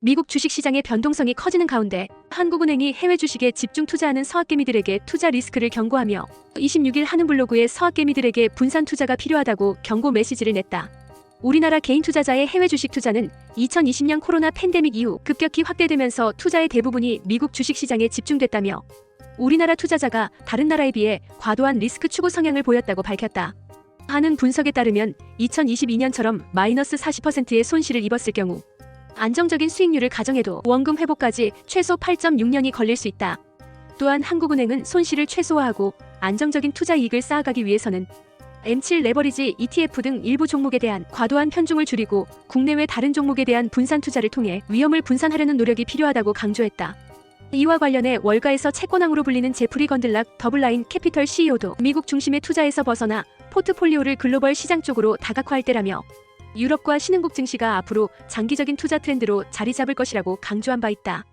미국 주식시장의 변동성이 커지는 가운데 한국은행이 해외 주식에 집중 투자하는 서학개미들에게 투자 리스크를 경고하며 26일 하는 블로그에 서학개미들에게 분산 투자가 필요하다고 경고 메시지를 냈다. 우리나라 개인 투자자의 해외 주식 투자는 2020년 코로나 팬데믹 이후 급격히 확대되면서 투자의 대부분이 미국 주식시장에 집중됐다며 우리나라 투자자가 다른 나라에 비해 과도한 리스크 추구 성향을 보였다고 밝혔다. 하는 분석에 따르면 2022년처럼 마이너스 40%의 손실을 입었을 경우 안정적인 수익률을 가정해도 원금 회복까지 최소 8.6년이 걸릴 수 있다. 또한 한국은행은 손실을 최소화하고 안정적인 투자 이익을 쌓아가기 위해서는 M7 레버리지 ETF 등 일부 종목에 대한 과도한 편중을 줄이고 국내외 다른 종목에 대한 분산 투자를 통해 위험을 분산하려는 노력이 필요하다고 강조했다. 이와 관련해 월가에서 채권왕으로 불리는 제프리 건들락 더블라인 캐피털 CEO도 미국 중심의 투자에서 벗어나 포트폴리오를 글로벌 시장 쪽으로 다각화할 때라며 유럽과 신흥국 증시가 앞으로 장기적인 투자 트렌드로 자리 잡을 것이라고 강조한 바 있다.